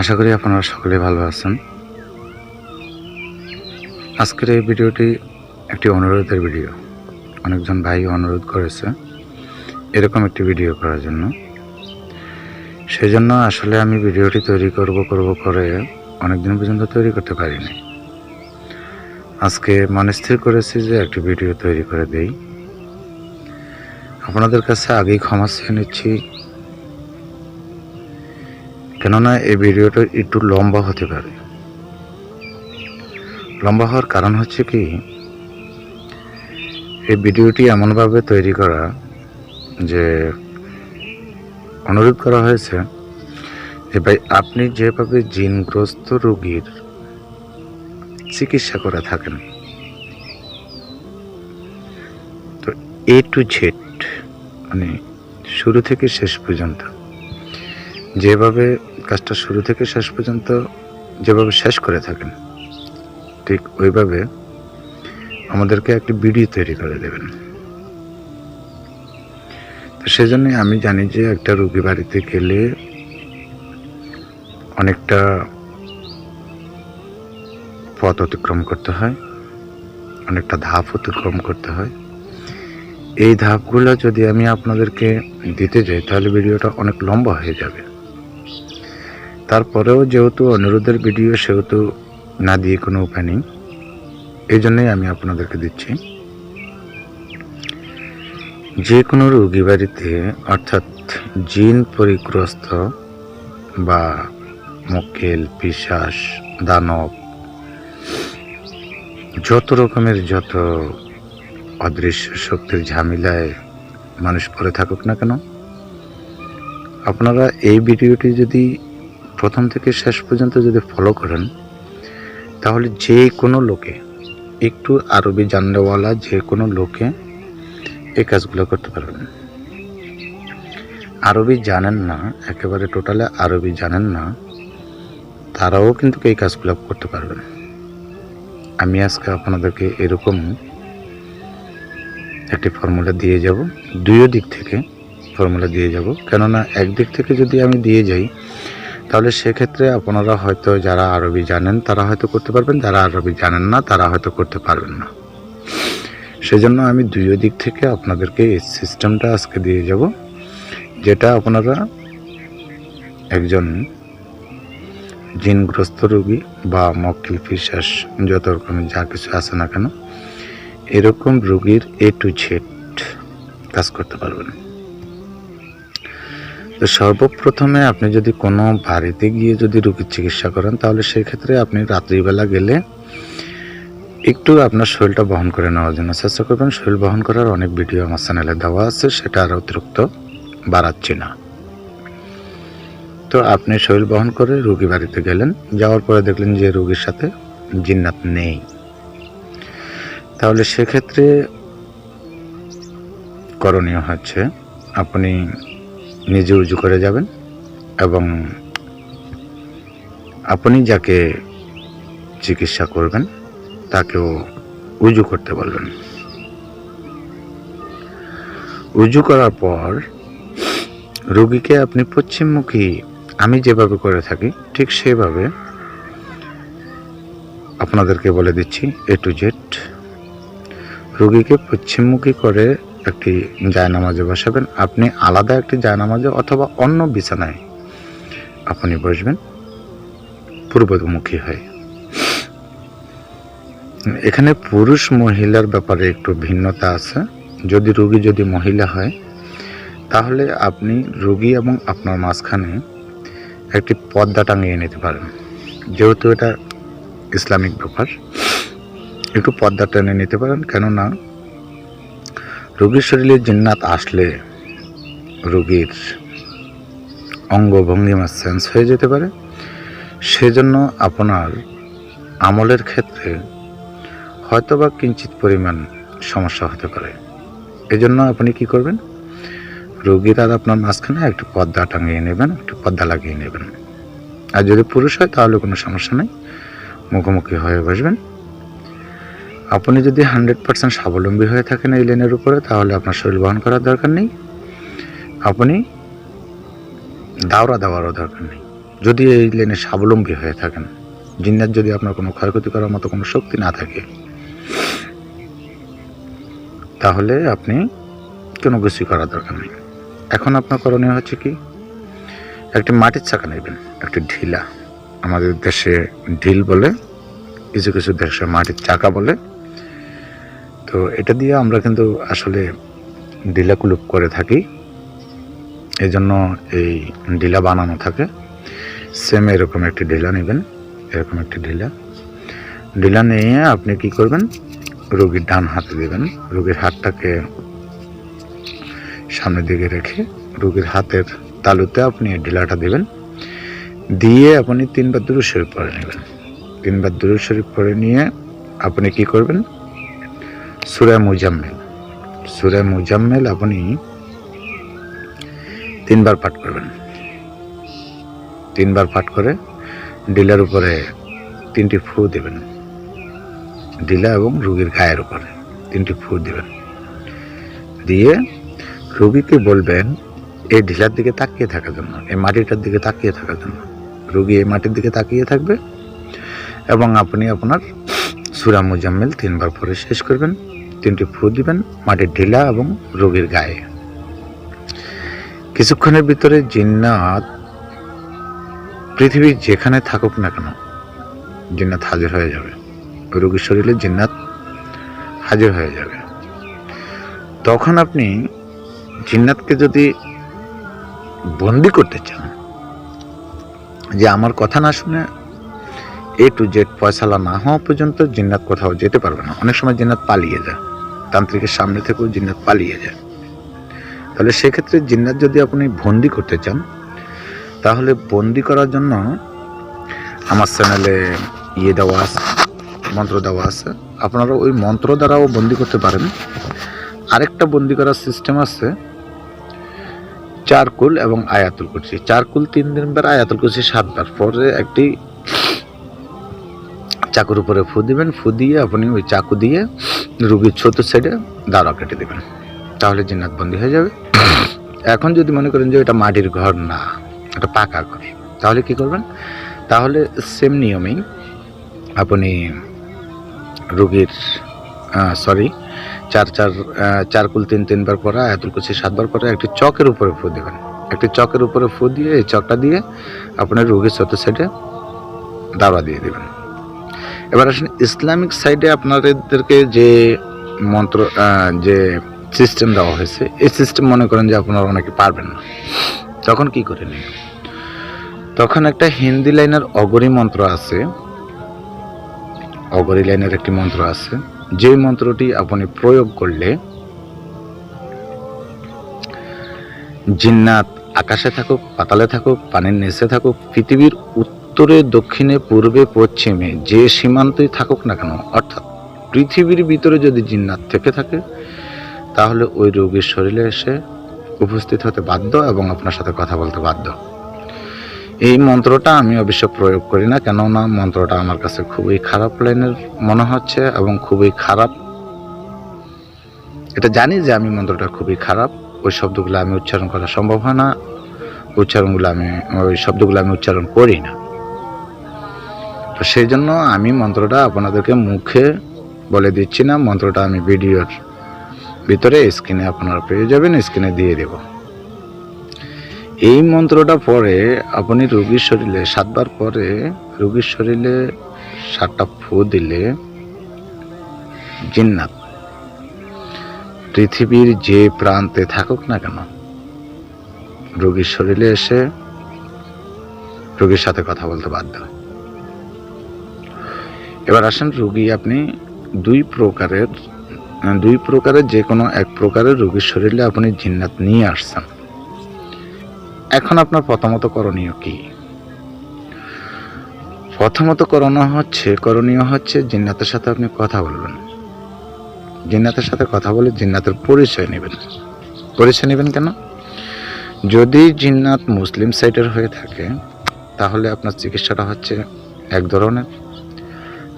আশা করি আপনারা সকলে ভালো আছেন। আজকের এই ভিডিওটি একটি অনুরোধের ভিডিও। অনেকজন ভাই অনুরোধ করেছে এরকম একটি ভিডিও করার জন্য। সেই জন্য আসলে আমি ভিডিওটি তৈরি করব করব করে অনেকদিন পর্যন্ত তৈরি করতে পারিনি। আজকে মনে স্থির করেছি যে একটি ভিডিও তৈরি করে দেই। আপনাদের কাছে আগেই ক্ষমা চেয়ে নিচ্ছি। কেননা এই ভিডিওটা একটু লম্বা হতে পারে। লম্বা হওয়ার কারণ হচ্ছে কি, এই ভিডিওটি এমনভাবে তৈরি করা যে অনুরোধ করা হয়েছে যে ভাই আপনি যেভাবে জিনগ্রস্ত রোগীর চিকিৎসা করে থাকেন, তো এ টু জেড মানে শুরু থেকে শেষ পর্যন্ত। যেভাবে কাজটা শুরু থেকে শেষ পর্যন্ত যেভাবে শেষ করে থাকেন, ঠিক ওইভাবে আমাদেরকে একটি ভিডিও তৈরি করে দেবেন। তো সেজন্য আমি জানি যে একটা রুগী বাড়িতে গেলে অনেকটা পথ অতিক্রম করতে হয়, অনেকটা ধাপ অতিক্রম করতে হয়। এই ধাপগুলো যদি আমি আপনাদেরকে দিতে যাই, তাহলে ভিডিওটা অনেক লম্বা হয়ে যাবে। তারপরেও যেহেতু অনুরোধের ভিডিও, সেহেতু না দিয়ে কোনো উপায় নেই। এই জন্যই আমি আপনাদেরকে দিচ্ছি। যে কোনো রোগী বাড়িতে, অর্থাৎ জিন পরিগ্রস্ত বা মক্কেল, পিশাস, দানব, যত রকমের যত অদৃশ্য শক্তির ঝামেলায় মানুষ পড়ে থাকুক না কেন? আপনারা এই ভিডিওটি যদি প্রথম থেকে শেষ পর্যন্ত যদি ফলো করেন, তাহলে যে কোনো লোকে, একটু আরবি জানলেওয়ালা যে কোনো লোকে এই কাজগুলো করতে পারবেন। আরবি জানেন না, একেবারে টোটালে আরবি জানেন না, তারাও কিন্তু এই কাজগুলো করতে পারবেন। আমি আজকে আপনাদেরকে এরকম একটি ফর্মুলা দিয়ে যাব। দুইও দিক থেকে ফর্মুলা দিয়ে যাব। কেননা একদিক থেকে যদি আমি দিয়ে যাই, তাহলে সেক্ষেত্রে আপনারা হয়তো যারা আরবি জানেন, তারা হয়তো করতে পারবেন, যারা আরবি জানেন না, তারা হয়তো করতে পারবেন না। সেজন্য আমি দুইও দিক থেকে আপনাদেরকে এই সিস্টেমটা আজকে দিয়ে যাব, যেটা আপনারা একজন জিনগ্রস্ত রোগী বা মক্কিল ফিসাস যত রকমের যা কিছু আছে না কেন এরকম রোগীর এ টু জেড কাজ করতে পারবেন। তো সর্বপ্রথমে আপনি যদি কোনো বাড়িতে গিয়ে যদি রোগীর চিকিৎসা করেন, তাহলে সেই ক্ষেত্রে আপনি রাত্রিবেলা গেলে একটু আপনার শরীরটা বহন করে নেওয়ার জন্য চেষ্টা করবেন। শরীর বহন করার অনেক ভিডিও আমার চ্যানেলে দেওয়া আছে, সেটা আর অতিরিক্ত বাড়াচ্ছি না। তো আপনি শরীর বহন করে রুগী বাড়িতে গেলেন, যাওয়ার পরে দেখলেন যে রুগীর সাথে জিন্নাত নেই। তাহলে সেক্ষেত্রে করণীয় হচ্ছে আপনি নিজে উজু করে যাবেন এবং আপনি যাকে চিকিৎসা করবেন তাকেও উজু করতে বলবেন। উজু করার পর রোগীকে আপনি পশ্চিমমুখী, আমি যেভাবে করে থাকি ঠিক সেভাবে আপনাদেরকে বলে দিচ্ছি এ টু জেড রোগীকে পশ্চিমমুখী করে একটি জায়নামাজে বসাবেন। আপনি আলাদা একটি জায়নামাজে অথবা অন্য বিছানায় আপনি বসবেন। পূর্বমুখী হয়ে। এখানে পুরুষ মহিলার ব্যাপারে একটু ভিন্নতা আছে। যদি রোগী যদি মহিলা হয়, তাহলে আপনি রোগী এবং আপনার মাঝখানে একটি পর্দা টাঙিয়ে নিতে পারেন। যেহেতু এটা ইসলামিক ব্যাপার একটু পর্দা টেনে নিতে পারেন, কেননা রোগীর শরীরে জিন্নাত আসলে রোগীর অঙ্গভঙ্গিমা চেঞ্জ হয়ে যেতে পারে। সেজন্য আপনার আমলের ক্ষেত্রে হয়তোবা কিঞ্চিত পরিমাণ সমস্যা হতে পারে। এজন্য আপনি কি করবেন? রোগীর আর আপনার মাঝখানে একটু পর্দা টাঙিয়ে নেবেন, একটু পর্দা লাগিয়ে নেবেন। আর যদি পুরুষ হয়, তাহলে কোনো সমস্যা নেই। মুখোমুখি হয়ে বসবেন। আপনি যদি হান্ড্রেড পার্সেন্ট স্বাবলম্বী হয়ে থাকেন এই লেনের উপরে, তাহলে আপনার শরীর বহন করার দরকার নেই। আপনি দাওরা দেওয়ারও দরকার নেই। যদি এই লেনে স্বাবলম্বী হয়ে থাকেন, জিন্নাত যদি আপনার কোনো ক্ষয়ক্ষতি করার মতো কোনো শক্তি না থাকে, তাহলে আপনি কোনো কিছু করার দরকার নেই। এখন আপনার করণীয় হচ্ছে কি? একটি মাটির চাকা নেবেন, একটি ঢিলা। আমাদের দেশে ঢিল বলে, কিছু কিছু দেশে মাটির চাকা বলে তো এটা দিয়ে আমরা কিন্তু আসলে ঢিলা কুলুপ করে থাকি। এই জন্য এই ঢিলা বানানো থাকে। সেম এরকম একটি ঢিলা নেবেন, এরকম একটি ঢিলা ঢিলা নিয়ে আপনি কি করবেন? রোগীর ডান হাতে দেবেন। রোগীর হাতটাকে সামনের দিকে রেখে রোগীর হাতের তালুতে আপনি ঢিলাটা দেবেন। দিয়ে আপনি তিনবার দূর শরীফ পরে নেবেন। তিনবার দূর শরীফ পরে নিয়ে আপনি কি করবেন? সুরা মুজাম্মেল। সুরা মুজাম্মেল আপনি তিনবার পাঠ করবেন। তিনবার পাঠ করে ডিলার উপরে তিনটি ফু দেবেন। ডিলা এবং রুগীর গায়ের উপরে তিনটি ফু দেবেন। দিয়ে রুগীকে বলবেন, এই ঢিলার দিকে তাকিয়ে থাকার জন্য, এই মাটিটার দিকে তাকিয়ে থাকার জন্য, রুগী এই মাটির দিকে তাকিয়ে থাকবে এবং আপনি আপনার সুরা মুজাম্মেল তিনবার পরে শেষ করবেন। তিনটি ফু দিবেন, মাটির ঢিলা এবং রোগীর গায়ে। কিছুক্ষণের ভিতরে জিন্নাত পৃথিবীর যেখানে থাকুক না কেন, জিন্নাত হাজির হয়ে যাবে। রোগীর শরীরে জিন্নাত হাজির হয়ে যাবে। তখন আপনি জিন্নাতকে যদি বন্দি করতে চান, যে আমার কথা না শুনে এ টু জেড ফয়সালা না হওয়া পর্যন্ত জিন্নাত কোথাও যেতে পারবে না। অনেক সময় জিন্নাত পালিয়ে যায়। তান্ত্রিকের সামনে থেকেও জিন্নাত পালিয়ে যায়। তাহলে সেক্ষেত্রে জিন্নাত যদি আপনি বন্দি করতে চান, তাহলে বন্দি করার জন্য আমার চ্যানেলে ইয়ে দেওয়া আছে, মন্ত্র দেওয়া আছে। আপনারা ওই মন্ত্র দ্বারাও বন্দি করতে পারেন। আরেকটা বন্দি করার সিস্টেম আছে, চারকুল এবং আয়াতুল কুরসি। চারকুল তিন দিনবার আয়াতুল কুরসি সাতবার। পরে একটি চাকুর উপরে ফু দিবেন ফু দিয়ে আপনি ওই চাকু দিয়ে রুগীর ছোট সাইডে দাঁড়া কেটে দেবেন। তাহলে জিন্নাত বন্দি হয়ে যাবে। এখন যদি মনে করেন যে এটা মাটির ঘর না এটা পাকা ঘর তাহলে কি করবেন? তাহলে সেম নিয়মেই আপনি রুগীর সরি চার চার আহ, চার কুল তিন তিনবার পরে আয়াতুল কুচি সাতবার পরে একটি চকের উপরে ফু দেবেন। একটি চকের উপরে ফু দিয়ে এই চকটা দিয়ে আপনার রুগীর চত সাইডে দাওয়া দিয়ে দেবেন। এবার আসেন, ইসলামিক সাইডে আপনাদেরকে যে মন্ত্র যে সিস্টেম দেওয়া হয়েছে, এই সিস্টেম মনে করেন যে আপনারা অনেকে পারবেন না। তখন কি করে নিন তখন একটা হিন্দি লাইনের অগরি মন্ত্র আছে। অগরি লাইনের একটি মন্ত্র আছে। যে মন্ত্রটি আপনি প্রয়োগ করলে জিন্নাত আকাশে থাকুক, পাতালে থাকুক, পানির নিচে থাকুক, পৃথিবীর উত্তরে, দক্ষিণে, পূর্বে, পশ্চিমে যে সীমান্তই থাকুক না কেন, অর্থাৎ পৃথিবীর ভিতরে যদি জিন্নাত থেকে থাকে, তাহলে ওই রোগীর শরীরে এসে উপস্থিত হতে বাধ্য এবং আপনার সাথে কথা বলতে বাধ্য। এই মন্ত্রটা আমি অবশ্য প্রয়োগ করি না, কেননা মন্ত্রটা আমার কাছে খুবই খারাপ লাইনের মনে হচ্ছে এবং খুবই খারাপ। এটা জানি যে আমি মন্ত্রটা খুবই খারাপ, ওই শব্দগুলো আমি উচ্চারণ করা সম্ভব হয় না, উচ্চারণগুলো আমি, ওই শব্দগুলো আমি উচ্চারণ করি না। তো সেই জন্য আমি মন্ত্রটা আপনাদেরকে মুখে বলে দিচ্ছি না, মন্ত্রটা আমি ভিডিওর ভিতরে স্ক্রিনে আপনারা পেয়ে যাবেন, স্ক্রিনে দিয়ে দেব। এই মন্ত্রটা পরে আপনি রুগীর শরীরে সাতবার পরে রুগীর শরীরে সাতটা ফু দিলে জিন্নাত। পৃথিবীর যে প্রান্তে থাকুক না কেন, রোগীর শরীরে এসে রোগীর সাথে কথা বলতে বাধ্য এবার আসেন রুগী, আপনি দুই প্রকারের দুই প্রকারের যে কোনো এক প্রকারের রোগীর শরীরে আপনি জিন্নাত নিয়ে আসছেন। এখন আপনার প্রথমত করণীয় কি? প্রথমত করণীয় হচ্ছে করণীয় হচ্ছে জিন্নাতের সাথে আপনি কথা বলবেন। জিন্নাতের সাথে কথা বলে জিন্নাতের পরিচয় নেবেন। পরিচয় নেবেন কেন? যদি জিন্নাত মুসলিম সাইডের হয়ে থাকে, তাহলে আপনার চিকিৎসাটা হচ্ছে এক ধরনের।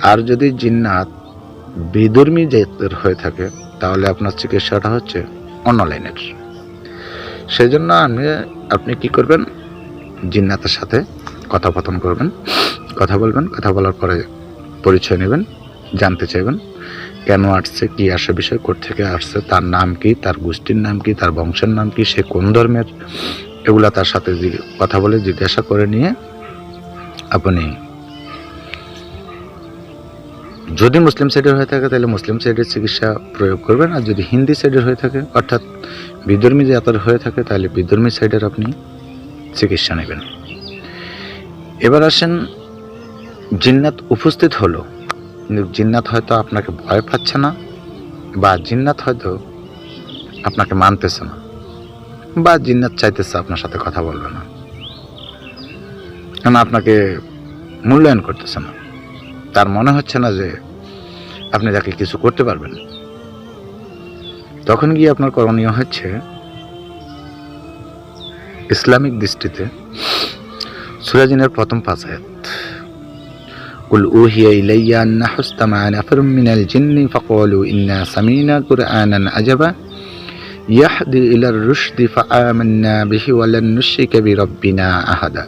আর যদি জিন্নাত বিধর্মী জাতের হয়ে থাকে, তাহলে আপনার চিকিৎসাটা হচ্ছে অন্য লাইনের সেই জন্য আমি, আপনি কি করবেন? জিন্নাতের সাথে কথোপকথন করবেন, কথা বলবেন, কথা বলার পরে পরিচয় নেবেন, জানতে চাইবেন কেন আসছে, কি আসে বিষয় থেকে আসছে, তার নাম কি, তার গোষ্ঠীর নাম কি, তার বংশের নাম কি, সে কোন ধর্মের? এগুলা তার সাথে কথা বলে জিজ্ঞাসা করে নিয়ে আপনি যদি মুসলিম সাইডের হয়ে থাকে, তাহলে মুসলিম সাইডের চিকিৎসা প্রয়োগ করবেন। আর যদি হিন্দি সাইডের হয়ে থাকে, অর্থাৎ বিধর্মী যে জাতের হয়ে থাকে, তাহলে বিধর্মী সাইডের আপনি চিকিৎসা নেবেন। এবার আসেন, জিন্নাত উপস্থিত হলো। কিন্তু জিন্নাত হয়তো আপনাকে ভয় পাচ্ছে না, বা জিন্নাত হয়তো আপনাকে মানতেছে না, বা জিন্নাত চাইতেছে আপনার সাথে কথা বলবে না। কেন আপনাকে মূল্যায়ন করতেছে না? তার মনে হচ্ছে না যে আপনি তাকে কিছু করতে পারবেন তখন গিয়ে আপনার করণীয় হচ্ছে ইসলামিক দৃষ্টিতে সুরাজিনের প্রথম পাঁচ আয়াত قل أوحي إلي أنه استمع نفر من الجن فقالوا إنا سمينا قرآنا عجبا يهدي إلى الرشد فآمنا به ولن نشرك بربنا أحدا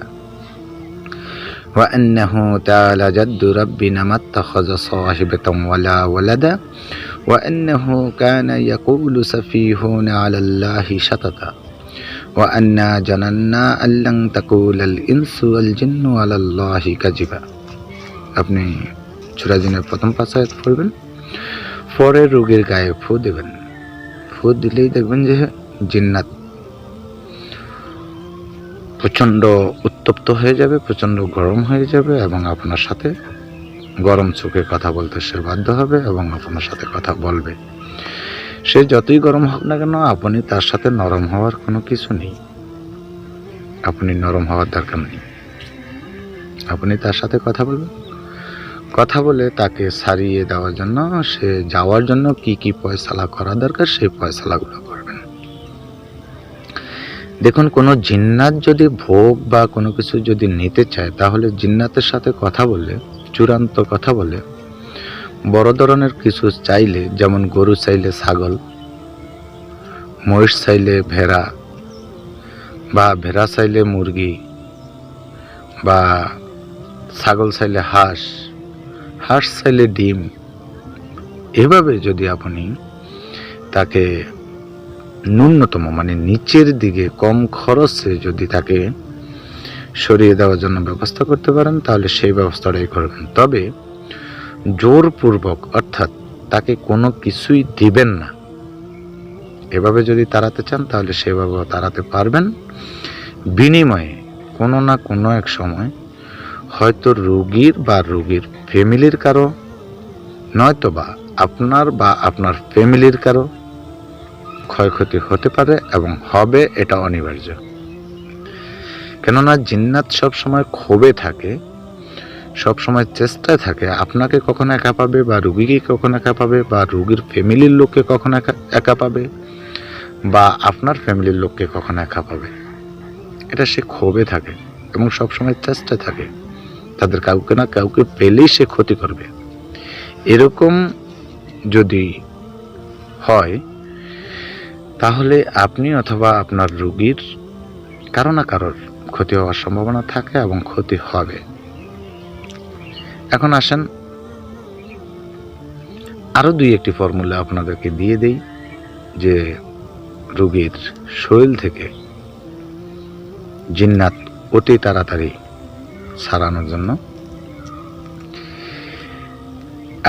وأنه تعالى جد ربنا ما اتخذ صاحبة ولا ولدا وأنه كان يقول سفيهنا على الله شططا وأنا جننا أن لن تقول الإنس والجن على الله كذبا আপনি সুরাজিনের প্রথম পাশায়াত পড়বেন পরে রোগীর গায়ে ফু দেবেন ফু দিলেই দেখবেন যে জিন্নাত প্রচণ্ড উত্তপ্ত হয়ে যাবে, প্রচণ্ড গরম হয়ে যাবে এবং আপনার সাথে গরম চোখে কথা বলতে সে বাধ্য হবে এবং আপনার সাথে কথা বলবে। সে যতই গরম হোক না কেন, আপনি তার সাথে নরম হওয়ার কোনো কিছু নেই। আপনি নরম হওয়ার দরকার নেই। আপনি তার সাথে কথা বলবেন। কথা বলে তাকে সারিয়ে দেওয়ার জন্য, সে যাওয়ার জন্য কি কি পয়সালা করা দরকার, সেই পয়সালাগুলো দেখুন, কোনো জিন্নাত যদি ভোগ বা কোনো কিছু যদি নিতে চায়, তাহলে জিন্নাতের সাথে কথা বলে চূড়ান্ত কথা বলে বড় ধরনের কিছু চাইলে, যেমন গরু চাইলে ছাগল, মহিষ চাইলে ভেড়া, বা ভেড়া চাইলে মুরগি, বা ছাগল চাইলে হাঁস হাঁস চাইলে ডিম, এভাবে যদি আপনি তাকে ন্যূনতম মানে নিচের দিকে কম খরচে যদি তাকে সরিয়ে দেওয়ার জন্য ব্যবস্থা করতে পারেন, তাহলে সেই ব্যবস্থাটাই করবেন। তবে জোরপূর্বক, অর্থাৎ তাকে কোনো কিছুই দিবেন না। এভাবে যদি তাড়াতে চান, তাহলে সেভাবেও তাড়াতে পারবেন। বিনিময়ে কোনো না কোনো এক সময় হয়তো রুগীর বা রুগীর ফ্যামিলির কারও নয়তো বা আপনার বা আপনার ফ্যামিলির কারও ক্ষয়ক্ষতি হতে পারে এবং হবে এটা অনিবার্য। কেননা জিন্নাত সব সময় ক্ষোভে থাকে সব সময় চেষ্টায় থাকে, আপনাকে কখন একা পাবে বা রুগীকে কখন একা পাবে বা রুগীর ফ্যামিলির লোককে কখন একা একা পাবে বা আপনার ফ্যামিলির লোককে কখন একা পাবে। এটা সে ক্ষোভে থাকে এবং সবসময় চেষ্টায় থাকে। তাদের কাউকে না কাউকে পেলেই সে ক্ষতি করবে। এরকম যদি হয় তাহলে আপনি অথবা আপনার রুগীর কারও না কারোর ক্ষতি হওয়ার সম্ভাবনা থাকে এবং ক্ষতি হবে। এখন আসেন, আরও দুই একটি ফর্মুলা আপনাদেরকে দিয়ে দেই, যে রুগীর শরীর থেকে জিন্নাত অতি তাড়াতাড়ি সারানোর জন্য।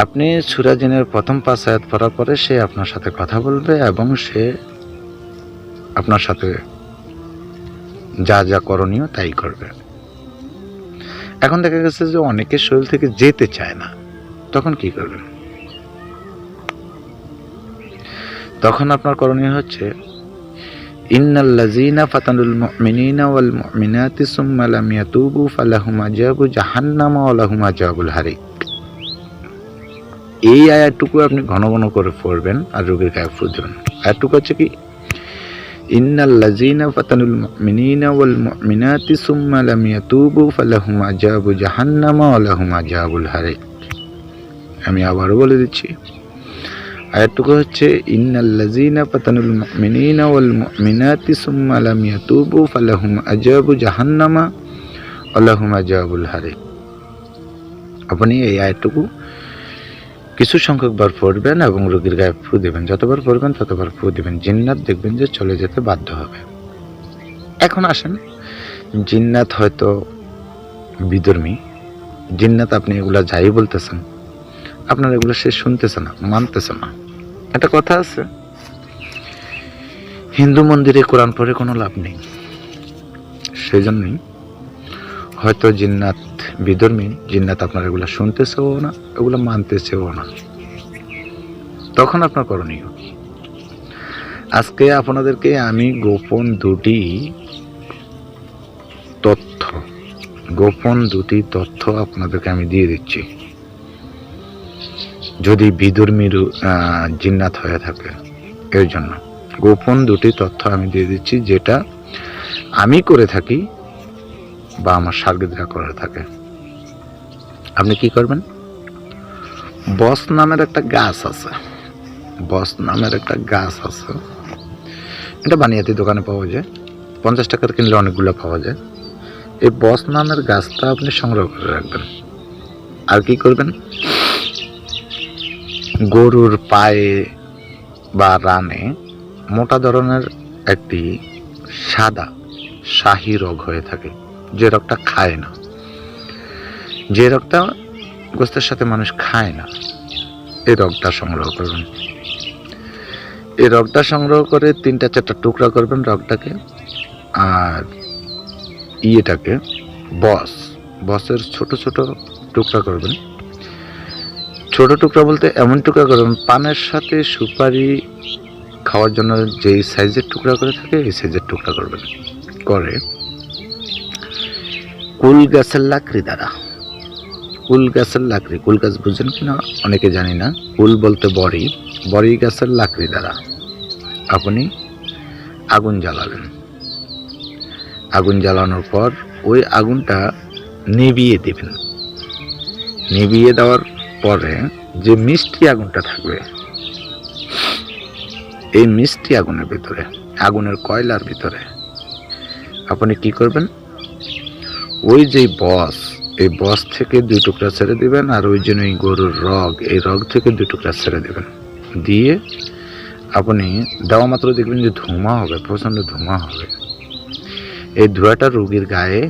আপনি সুরাজিনের প্রথম পাঁচ আয়াত পড়ার পরে সে আপনার সাথে কথা বলবে এবং সে আপনার সাথে যা যা করণীয় তাই করবে। এখন দেখা গেছে যে অনেকের শরীর থেকে যেতে চায় না। তখন কি করবেন তখন আপনার করণীয় হচ্ছে, ইন্নাল্লাযীনা ফাতানুল মুমিনিনা ওয়াল মুমিনাতি সুম্মা লাম ইয়াতুবু ফালাহুম আযাবু জাহান্নাম ওয়া লাহুম আযাবুল হারিক। এই আয়াতটুকু আপনি ঘন ঘন করে পড়বেন আর রোগীর গায়ে ফুল দেবেন আয়াতটুকু হচ্ছে কি? ইন্নাল্লাযীনা ফাতানুল মুমিনিনা ওয়াল মুমিনাতি সুম্মা লাম ইয়াতুবু ফালাহুম আযাবু জাহান্নাম ওয়া লাহুম আযাবুল হারিক। আমি আবারও বলে দিচ্ছি, আয়াতটুকু হচ্ছে ইন্নাল্লাযীনা ফাতানুল মুমিনিনা ওয়াল মুমিনাতি সুম্মা লাম ইয়াতুবু ফালাহুম আযাবু জাহান্নামা ওয়া লাহুম আযাবুল হারিক। আপনি এই আয়াতটুকু কিছু সংখ্যক বার পড়বেন এবং রোগীর গায়ে ফু দেবেন। যতবার পড়বেন ততবার ফু দেবেন। জিন্নাত দেখবেন যে চলে যেতে বাধ্য হবে। এখন আসেন। জিন্নাত হয়তো বিধর্মী। জিন্নাত আপনি এগুলা যাই বলতেছেন, আপনার এগুলো সে শুনতেছে না, মানতেছে না। একটা কথা আছে, হিন্দু মন্দিরে কোরআন পড়ে কোনো লাভ নেই। সেই জন্যই হয়তো জিন্নাত বিধর্মী, জিন্নাত আপনার এগুলো শুনতেছেও না, এগুলো মানতেছেও না। তখন আপনার করণীয় আজকে আপনাদেরকে আমি গোপন দুটি তথ্য, গোপন দুটি তথ্য আপনাদেরকে আমি দিয়ে দিচ্ছি। যদি বিধর্মীর জিন্নাত হয়ে থাকে, এর জন্য। গোপন দুটি তথ্য আমি দিয়ে দিচ্ছি, যেটা আমি করে থাকি বা আমার সার্গিদরা করে থাকে। আপনি কি করবেন? বস নামের একটা গাছ আছে। বস নামের একটা গাছ আছে। এটা বানিয়াতি দোকানে পাওয়া যায়। পঞ্চাশ টাকার কিনলে অনেকগুলো পাওয়া যায়। এই বস নামের গাছটা আপনি সংগ্রহ করে রাখবেন। আর কি করবেন? গরুর পায়ে বা রানে মোটা ধরনের একটি সাদা শাহী রোগ হয়ে থাকে। যে রোগটা খায় না। যে রোগটা গোস্তের সাথে মানুষ খায় না, এই রোগটা সংগ্রহ করবেন। এই রগটা সংগ্রহ করে তিনটা চারটা টুকরা করবেন রগটাকে, আর ইয়েটাকে, বস। বসের ছোট ছোট টুকরা করবেন। ছোট টুকরা বলতে এমন টুকরা করবেন, পানের সাথে সুপারি খাওয়ার জন্য যেই সাইজের টুকরা করে থাকে, এই সাইজের টুকরা করবেন। করে কুল গাছের লাকড়ি দ্বারা কুল গাছের লাকড়ি কুল গাছ বুঝেন কিনা অনেকে জানি না। কুল বলতে বড়ি। বড়ি গাছের লাকড়ি দ্বারা আপনি আগুন জ্বালাবেন আগুন জ্বালানোর পর ওই আগুনটা নিভিয়ে দেবেন। নিভিয়ে দেওয়ার পরে যে মিষ্টি আগুনটা থাকবে, এই মিষ্টি আগুনের ভিতরে, আগুনের কয়লার ভিতরে, আপনি কি করবেন? ওই যে বস, এই বস থেকে দুই টুকরা ছেড়ে দিবেন আর ওই জন্য এই গরুর রগ, এই রগ থেকে দুই টুকরা ছেড়ে দেবেন। দিয়ে আপনি দেওয়া মাত্র দেখবেন যে ধোঁয়া হবে, প্রচণ্ড ধোঁয়া হবে। এই ধোঁয়াটা রোগীর গায়ে,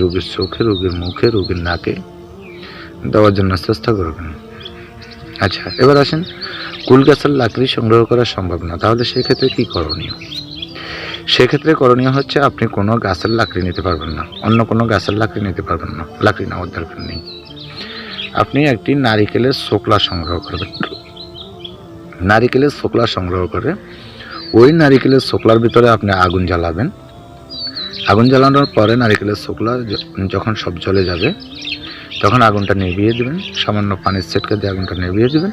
রোগীর চোখে, রোগীর মুখে, রোগীর নাকে দেওয়ার জন্য চেষ্টা করবেন। আচ্ছা এবার আসেন কুল গাছের লাকড়ি সংগ্রহ করা সম্ভব না, তাহলে সেক্ষেত্রে কী করণীয়? সেক্ষেত্রে করণীয় হচ্ছে আপনি কোনো গাছের লাকড়ি নিতে পারবেন না। অন্য কোনো গাছের লাকড়ি নিতে পারবেন না। লাকড়ি নেওয়ার দরকার নেই। আপনি একটি নারিকেলের শোকলা সংগ্রহ করবেন। নারিকেলের শোকলা সংগ্রহ করে ওই নারিকেলের শোকলার ভিতরে আপনি আগুন জ্বালাবেন। আগুন জ্বালানোর পরে নারিকেলের শোকলা যখন সব জ্বলে যাবে, তখন আগুনটা নিভিয়ে দেবেন। সামান্য পানির সেটকে দিয়ে আগুনটা নিভিয়ে দেবেন।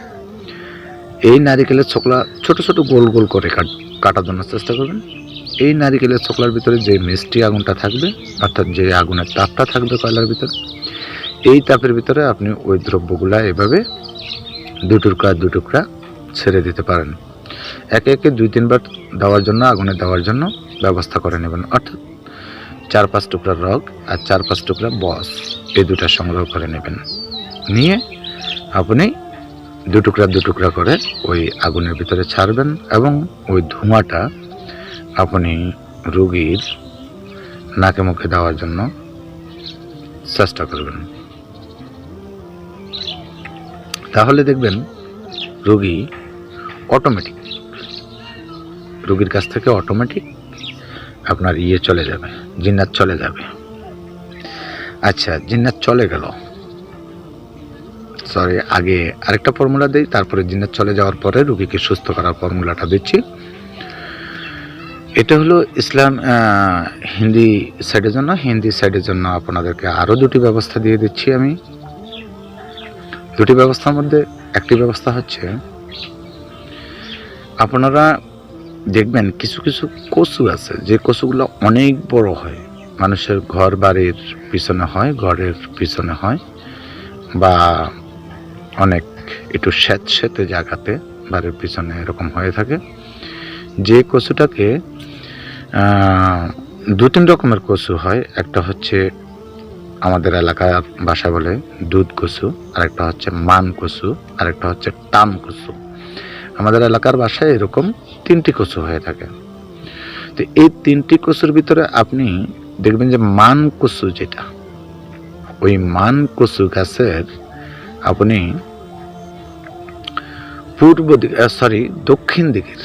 এই নারিকেলের ছোকলা ছোট ছোট গোল গোল করে কাট- কাটার জন্য চেষ্টা করবেন। এই নারিকেলের ছোকলার ভিতরে যে মিষ্টি আগুনটা থাকবে, অর্থাৎ যে আগুনের তাপটা থাকবে কয়লার ভিতরে, এই তাপের ভিতরে আপনি ওই দ্রব্যগুলা এভাবে দু টুকরা দু টুকরা ছেড়ে দিতে পারেন। একে একে দুই তিনবার দেওয়ার জন্য, আগুনে দেওয়ার জন্য ব্যবস্থা করে নেবেন। অর্থাৎ চার পাঁচ টুকরা রগ আর চার পাঁচ টুকরা বস, এই দুটা সংগ্রহ করে নেবেন। নিয়ে আপনি দু টুকরা দু টুকরা করে ওই আগুনের ভিতরে ছাড়বেন এবং ওই ধোঁয়াটা আপনি রুগীর নাকে মুখে দেওয়ার জন্য চেষ্টা করবেন। তাহলে দেখবেন রুগী অটোমেটিক রুগীর কাছ থেকে অটোমেটিক আপনার ইয়ে চলে যাবে, জিন্নাত চলে যাবে। আচ্ছা জিন্নাত চলে গেল। সরি আগে আরেকটা ফর্মুলা দিই, তারপরে জিন্নাত চলে যাওয়ার পরে রুগীকে সুস্থ করার ফর্মুলাটা দিচ্ছি। এটা হলো ইসলাম হিন্দি সাইডের জন্য। হিন্দি সাইডের জন্য আপনাদেরকে আরও দুটি ব্যবস্থা দিয়ে দিচ্ছি আমি। দুটি ব্যবস্থার মধ্যে একটি ব্যবস্থা হচ্ছে, আপনারা দেখবেন কিছু কিছু কচু আছে, যে কচুগুলো অনেক বড় হয়। মানুষের ঘর বাড়ির পিছনে হয়, ঘরের পিছনে হয়, বা অনেক একটু স্যাঁত স্যাঁতে জায়গাতে বাড়ির পিছনে এরকম হয়ে থাকে। যে কচুটাকে দু তিন রকমের কচু হয়। একটা হচ্ছে আমাদের এলাকার ভাষায় বলে দুধ কচু, আরেকটা হচ্ছে মান কচু, আরেকটা হচ্ছে টান কচু। আমাদের এলাকার ভাষায় এরকম তিনটি কচু হয়ে থাকে। তো এই তিনটি কচুর ভিতরে আপনি দেখবেন যে মান কচু যেটা, ওই মান কচু গাছের আপনি পূর্ব দিকে সরি দক্ষিণ দিকের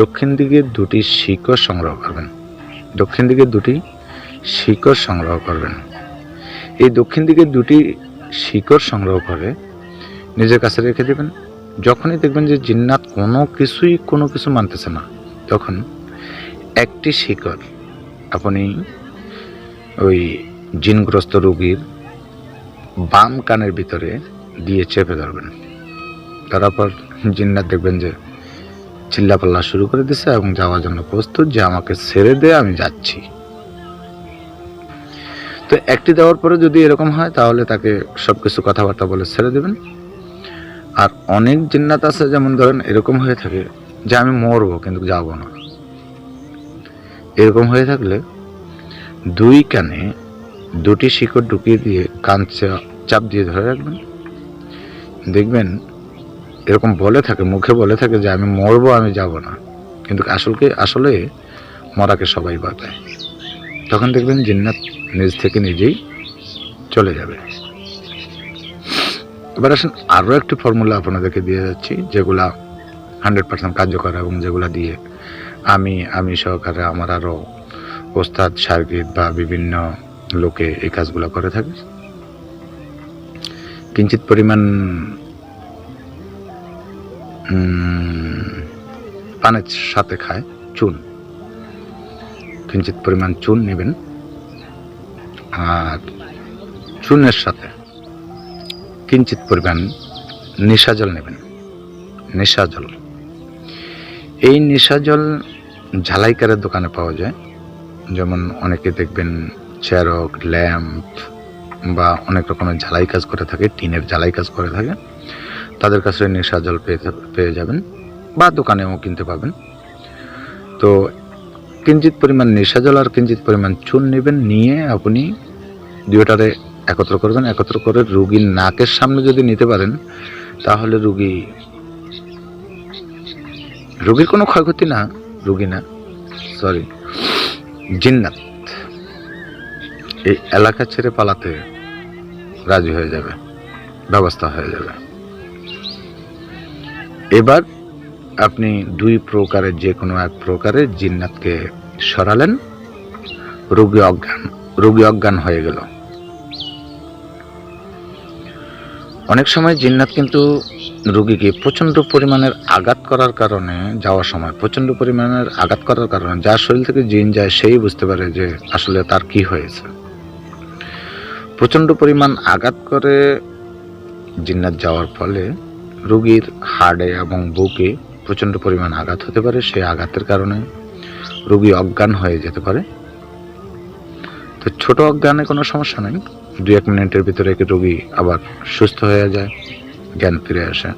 দক্ষিণ দিকে দুটি শিকড় সংগ্রহ করবেন। দক্ষিণ দিকে দুটি শিকড় সংগ্রহ করবেন। এই দক্ষিণ দিকে দুটি শিকড় সংগ্রহ করে নিজের কাছে রেখে দেবেন। যখনই দেখবেন যে জিন্নাত কোনো কিছুই কোনো কিছু মানতেছে না, তখন একটি শিকড় আপনি ওই জিনগ্রস্ত রোগীর বাম কানের ভিতরে দিয়ে চেপে ধরবেন। তারপর জিন্নাত দেখবেন যে চিল্লাপাল্লা শুরু করে দিছে এবং যাওয়ার জন্য প্রস্তুত যে আমাকে ছেড়ে দে, আমি যাচ্ছি। তো একটি দেওয়ার পরে যদি এরকম হয়, তাহলে তাকে সব কিছু কথাবার্তা বলে ছেড়ে দেবেন। আর অনেক জিন্নাত আছে, যেমন ধরেন এরকম হয়ে থাকে যে আমি মরবো, কিন্তু যাব না। এরকম হয়ে থাকলে দুই কানে দুটি শিকড় ঢুকিয়ে দিয়ে কান চাপ দিয়ে ধরে রাখবেন। দেখবেন এরকম বলে থাকে, মুখে বলে থাকে যে আমি মরবো, আমি যাব না। কিন্তু আসলকে, আসলে মরাকে সবাই বাতায় তখন দেখবেন জিন্নাত নিজ থেকে নিজেই চলে যাবে। এবার আসেন আরও একটি ফর্মুলা আপনাদেরকে দিয়ে যাচ্ছি, যেগুলা হান্ড্রেড পার্সেন্ট কার্যকর এবং যেগুলা দিয়ে আমি আমি সহকারে আমার আরও ওস্তাদ সার্গিত বা বিভিন্ন লোকে এই কাজগুলো করে থাকে। কিঞ্চিত পরিমাণ পানের সাথে খায় চুন। কিঞ্চিত পরিমাণ চুন নেবেন। আর চুনের সাথে কিঞ্চিত পরিমাণ নেশা জল নেবেন। নেশা জল। এই নেশা জল ঝালাইকারের দোকানে পাওয়া যায়। যেমন অনেকে দেখবেন চেরক ল্যাম্প বা অনেক রকমের ঝালাই কাজ করে থাকে, টিনের ঝালাই কাজ করে থাকে। তাদের কাছে নেশা জল পেয়ে পেয়ে যাবেন বা দোকানেও কিনতে পাবেন তো কিঞ্চিত পরিমাণ নেশা জল আর কিঞ্চিত পরিমাণ চুন নেবেন, নিয়ে আপনি দুটারে একত্র করবেন। একত্র করে রুগীর নাকের সামনে যদি নিতে পারেন, তাহলে রুগী রুগীর কোনো ক্ষয়ক্ষতি না, রুগী না সরি জিন্নাত। এই এলাকা ছেড়ে পালাতে রাজি হয়ে যাবে, ব্যবস্থা হয়ে যাবে। এবার আপনি দুই প্রকারের যে কোনো এক প্রকারের জিন্নাতকে সরালেন। রোগী অজ্ঞান রোগী অজ্ঞান হয়ে গেল। অনেক সময় জিন্নাত কিন্তু রোগীকে প্রচণ্ড পরিমাণের আঘাত করার কারণে যাওয়ার সময়, প্রচণ্ড পরিমাণের আঘাত করার কারণে যার শরীর থেকে জিন যায় সেই বুঝতে পারে যে আসলে তার কি হয়েছে। প্রচণ্ড পরিমাণ আঘাত করে জিন্নাত যাওয়ার ফলে রোগীর হাড়ে এবং বুকে প্রচণ্ড পরিমাণ আঘাত হতে পারে সেই আঘাতের কারণে রোগী অজ্ঞান হয়ে যেতে পারে। তো ছোট অজ্ঞানে কোনো সমস্যা নেই। দু এক মিনিটের ভিতরে রোগী আবার সুস্থ হয়ে যায়, জ্ঞান ফিরে আসে।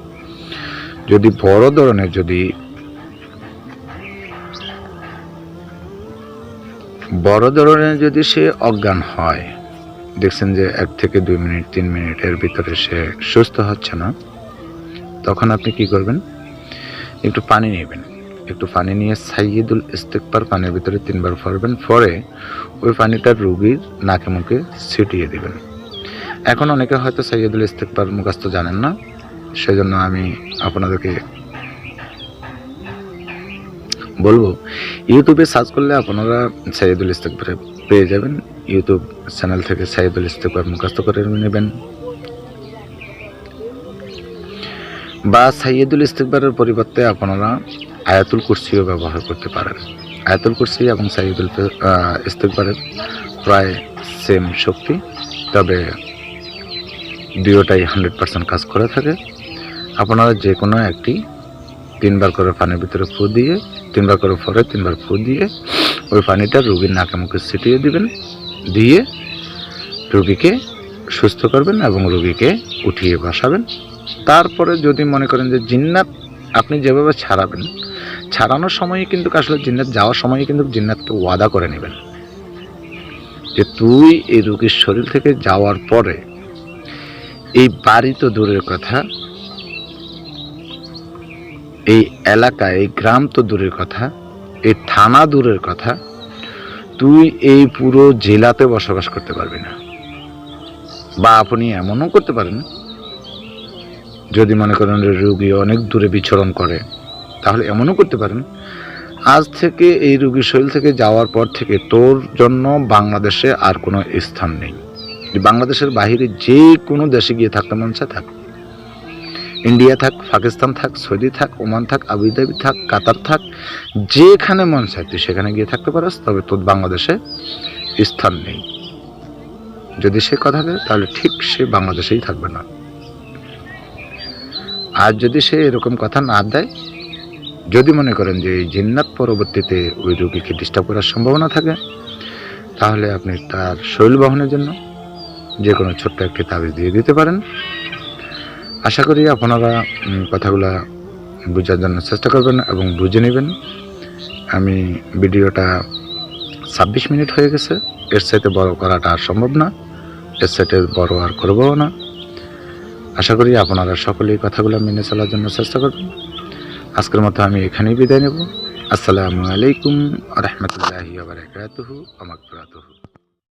যদি বড় ধরনের যদি বড় ধরনের যদি সে অজ্ঞান হয়, দেখছেন যে এক থেকে দুই মিনিট, তিন মিনিটের ভিতরে সে সুস্থ হচ্ছে না। তখন আপনি কি করবেন? একটু পানি নেবেন। একটু পানি নিয়ে সাইয়দুল ইস্তেকবার পানির ভিতরে তিনবার ফরবেন ফরে ওই পানিটা রুগীর নাকে মুখে ছিটিয়ে দিবেন। এখন অনেকে হয়তো সাইয়দুল ইস্তেকবার মুখাস্ত জানেন না। সেজন্য আমি আপনাদেরকে বলব ইউটিউবে সার্চ করলে আপনারা সাইয়দুল ইস্তেকবারে পেয়ে যাবেন। ইউটিউব চ্যানেল থেকে সাইয়েদুল ইস্তেকবার মুখাস্ত করে নেবেন। বা সাইয়েদুল ইস্তেকবারের পরিবর্তে আপনারা আয়াতুল কুরসিও ব্যবহার করতে পারেন। আয়াতুল কুরসি এবং সাইয়েদুল ইস্তেকবারের প্রায় সেম শক্তি, তবে দুটোটাই হান্ড্রেড পার্সেন্ট কাজ করে থাকে। আপনারা যে কোনো একটি তিনবার করে পানির ভিতরে ফু দিয়ে, তিনবার করে ফরে তিনবার ফু দিয়ে ওই পানিটা রুগীর নাকে মুখে ছিটিয়ে দিবেন, দিয়ে রুগীকে সুস্থ করবেন এবং রুগীকে উঠিয়ে বসাবেন। তারপরে যদি মনে করেন যে জিন্নাত আপনি যেভাবে ছাড়াবেন, ছাড়ানোর সময় কিন্তু আসলে জিন্নাত, যাওয়ার সময় কিন্তু জিন্নাতকে ওয়াদা করে নেবেন। যে তুই এই রোগীর শরীর থেকে যাওয়ার পরে এই বাড়ি তো দূরের কথা, এই এলাকা, এই গ্রাম তো দূরের কথা, এই থানা দূরের কথা, তুই এই পুরো জেলাতে বসবাস করতে পারবি না। বা আপনি এমনও করতে পারেন যদি মনে করেন রোগী অনেক দূরে বিচরণ করে, তাহলে এমনও করতে পারেন। আজ থেকে এই রোগীর শরীর থেকে যাওয়ার পর থেকে তোর জন্য বাংলাদেশে আর কোনো স্থান নেই। বাংলাদেশের বাইরে যে কোনো দেশে গিয়ে থাকতে মন থাক, ইন্ডিয়া থাক, পাকিস্তান থাক, সৌদি থাক, ওমান থাক, আবুধাবি থাক, কাতার থাক, যেখানে মন চায় তুই সেখানে গিয়ে থাকতে পারিস, তবে তোর বাংলাদেশে স্থান নেই। যদি সে কথা দেয়, তাহলে ঠিক সে বাংলাদেশেই থাকবে না। আর যদি সে এরকম কথা না দেয়, যদি মনে করেন যে এই জিন্নাত পরবর্তীতে ওই রোগীকে ডিস্টার্ব করার সম্ভাবনা থাকে, তাহলে আপনি তার শৈল বহনের জন্য যে কোনো ছোট্ট একটি তাবিজ দিয়ে দিতে পারেন। আশা করি আপনারা কথাগুলা বোঝার জন্য চেষ্টা করবেন এবং বুঝে নেবেন। আমি ভিডিওটা ছাব্বিশ মিনিট হয়ে গেছে। এর সাথে বড় করাটা আর সম্ভব না। এর সাথে বড় আর করবও না। আশা করি আপনারা সকলে এই কথাগুলো মেনে চলার জন্য চেষ্টা করবেন। আজকের মতো আমি এখানেই বিদায় নেব। আসসালামু আলাইকুম রহমতুল্লাহি বারাকাতুহু আমাকরাতুহু